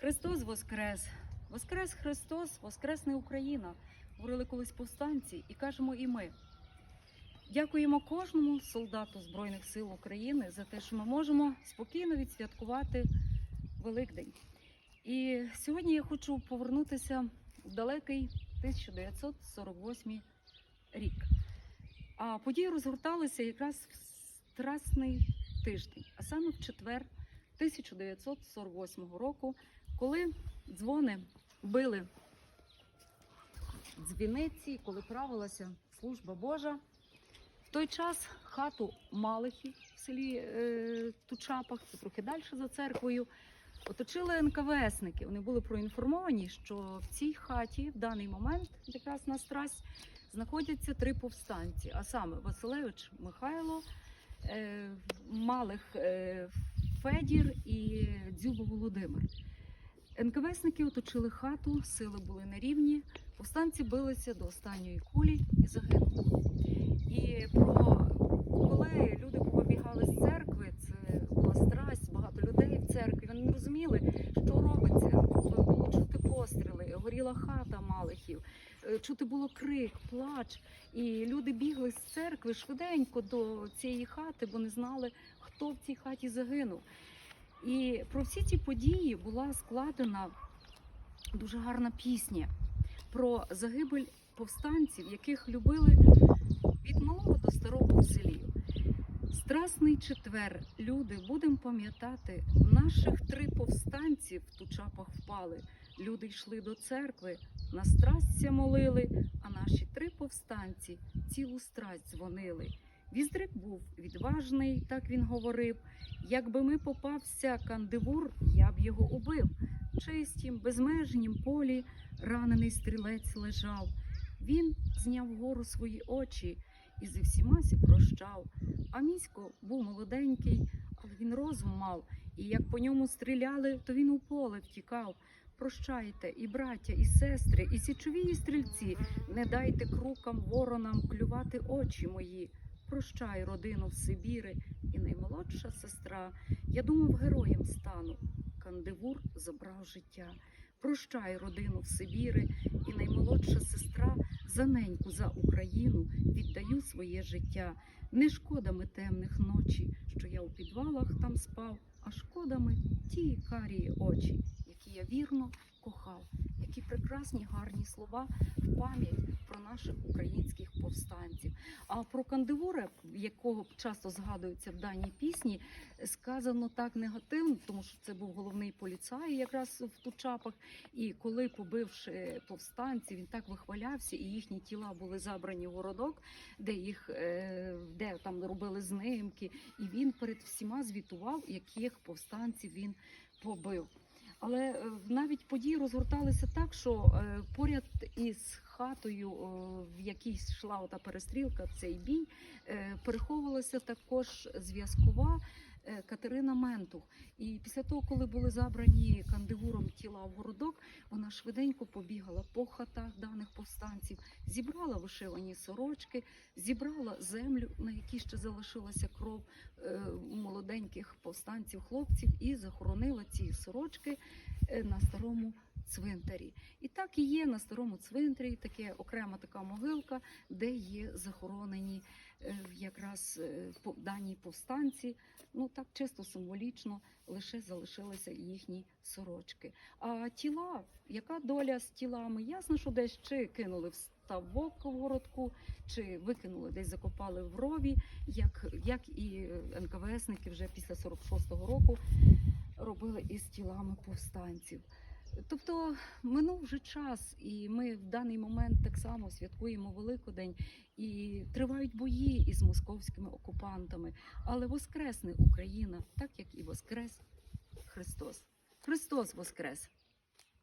Христос Воскрес! Воскрес Христос, Воскресне Україна! Говорили колись повстанці і кажемо і ми. Дякуємо кожному солдату Збройних сил України за те, що ми можемо спокійно відсвяткувати Великдень. І сьогодні я хочу повернутися в далекий 1948 рік. А події розгорталися якраз в Страсний тиждень, а саме в четвер 1948 року, коли дзвони били дзвіниці, коли правилася служба Божа. В той час хату Малихів в селі е, Тучапах, це трохи далі за церквою, оточили НКВСники. Вони були проінформовані, що в цій хаті в даний момент, якраз на страсть, знаходяться три повстанці, а саме Василевич Михайло, е, Малих е, Федір і Дзюба Володимир. НКВСники оточили хату, сили були на рівні. Повстанці билися до останньої кулі і загинули. І про коли люди побігали з церкви, це була страсть, багато людей в церкві. Вони не розуміли, що робиться. Було чути постріли, горіла хата Малихів, е, чути було крик, плач. І люди бігли з церкви швиденько до цієї хати, бо не знали, хто в цій хаті загинув. І про всі ці події була складена дуже гарна пісня про загибель повстанців, яких любили від малого до старого в селі. Страсний четвер, люди, будемо пам'ятати, наших три повстанці в тучапах впали. Люди йшли до церкви, на страстя молили, а наші три повстанці цілу страсть дзвонили. Віздрик був відважний, так він говорив. Якби ми попався кандивур, я б його убив. Чистім, безмежнім полі ранений стрілець лежав. Він зняв вгору свої очі і зі всіма сі прощав. А місько був молоденький, але він розум мав, і як по ньому стріляли, то він у поле втікав. Прощайте, і браття, і сестри, і січові і стрільці, не дайте крукам воронам клювати очі мої. Прощай, родину в Сибіри, і наймолодша сестра. Я думав, героєм стану. Кандивур забрав життя. Прощай, родину в Сибіри, і наймолодша сестра за неньку, за Україну віддаю своє життя. Не шкодами темних ночі, що я у підвалах там спав, а шкодами ті карії очі, які я вірно кохав. Які прекрасні гарні слова в пам'ять про наших українських повстанців. А про Кандивура, якого часто згадується в даній пісні, сказано так негативно, тому що це був головний поліцай якраз в Тучапах. І коли, побивши повстанців, він так вихвалявся, і їхні тіла були забрані в городок, де їх е, де там робили знимки, і він перед всіма звітував, яких повстанців він побив. Але е, навіть події розгорталися так, що е, поряд із хатою, в якій йшла ота перестрілка, цей бій, е, переховувалася також зв'язкова е, Катерина Ментух. І після того, коли були забрані кандигуром тіла в городок, вона швиденько побігала по хатах даних повстанців, зібрала вишивані сорочки, зібрала землю, на якій ще залишилася кров е, молоденьких повстанців, хлопців, і захоронила ці сорочки на старому цвинтарі. І так і є на старому цвинтарі таке окрема така могилка, де є захоронені е, якраз е, дані повстанці. Ну так чисто символічно лише залишилися їхні сорочки. А тіла, яка доля з тілами? Ясно, що десь чи кинули в ставок в чи викинули, десь закопали в рові, як, як і НКВСники вже після 46-го року робили із тілами повстанців. Тобто минув вже час, і ми в даний момент так само святкуємо Великодень і тривають бої із московськими окупантами. Але воскресне Україна, так як і воскрес Христос. Христос Воскрес!